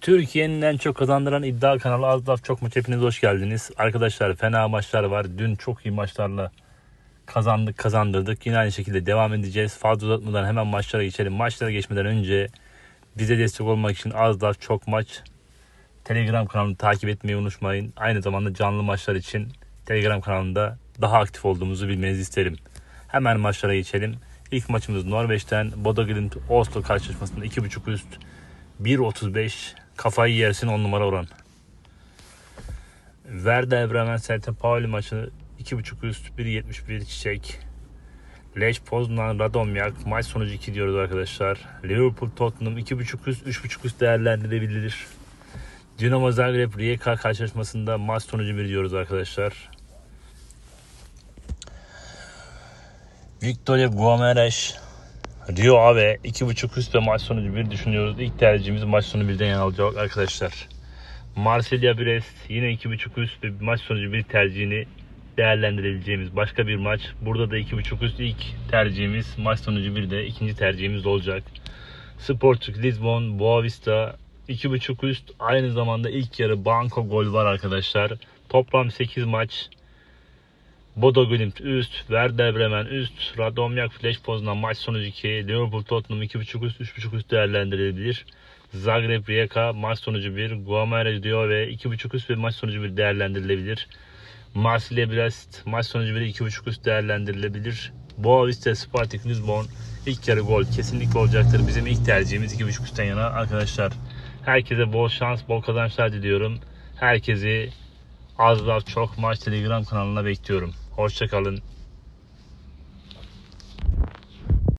Türkiye'nin en çok kazandıran iddia kanalı Az Laf Çok Maç hepiniz hoş geldiniz. Arkadaşlar fena maçlar var. Dün çok iyi maçlarla kazandık kazandırdık. Yine aynı şekilde devam edeceğiz. Fazla uzatmadan hemen maçlara geçelim. Maçlara geçmeden önce bize destek olmak için Az Laf Çok Maç Telegram kanalını takip etmeyi unutmayın. Aynı zamanda canlı maçlar için Telegram kanalında daha aktif olduğumuzu bilmenizi isterim. Hemen maçlara geçelim. İlk maçımız Norveç'ten Bodo Glimt Oslo karşılaşmasında 2.5 üst 1.35 kafayı yersin 10 numara oran. Werder Bremen Celta Pauli maçı 2.5 üst 1.71 çiçek. Lech Poznan Radomyak maç sonucu 2 diyoruz arkadaşlar. Liverpool Tottenham 2.5 üst 3.5 üst değerlendirilebilir. Dinamo Zagreb Rijeka karşılaşmasında maç sonucu 1 diyoruz arkadaşlar. Victoria Guamares Rio Ave 2.5 üst maç sonucu 1 düşünüyoruz. İlk tercihimiz maç sonu 1'den yana olacak arkadaşlar. Marsilya Brest yine 2.5 üst maç sonucu 1 tercihini değerlendirebileceğimiz başka bir maç. Burada da 2.5 üst ilk tercihimiz maç sonucu 1 de ikinci tercihimiz olacak. Sporting Lisbon, Boavista 2.5 üst aynı zamanda ilk yarı banko gol var arkadaşlar. Toplam 8 maç Bodo Glimt üst, Werder Bremen üst, Radomyak Flash Poznan maç sonucu 2, Liverpool Tottenham 2.5 üst, 3.5 üst değerlendirilebilir. Zagreb Rijeka maç sonucu 1, Guamare Rio ve 2.5 üst ve maç sonucu 1 değerlendirilebilir. Marsilya Brest maç sonucu 1 2.5 üst değerlendirilebilir. Boavista Spartak Lisbon ilk yarı gol kesinlikle olacaktır. Bizim ilk tercihimiz 2.5 üstten yana arkadaşlar. Herkese bol şans, bol kazançlar diliyorum. Herkesi az laf çok maç telegram kanalına bekliyorum. Hoşçakalın.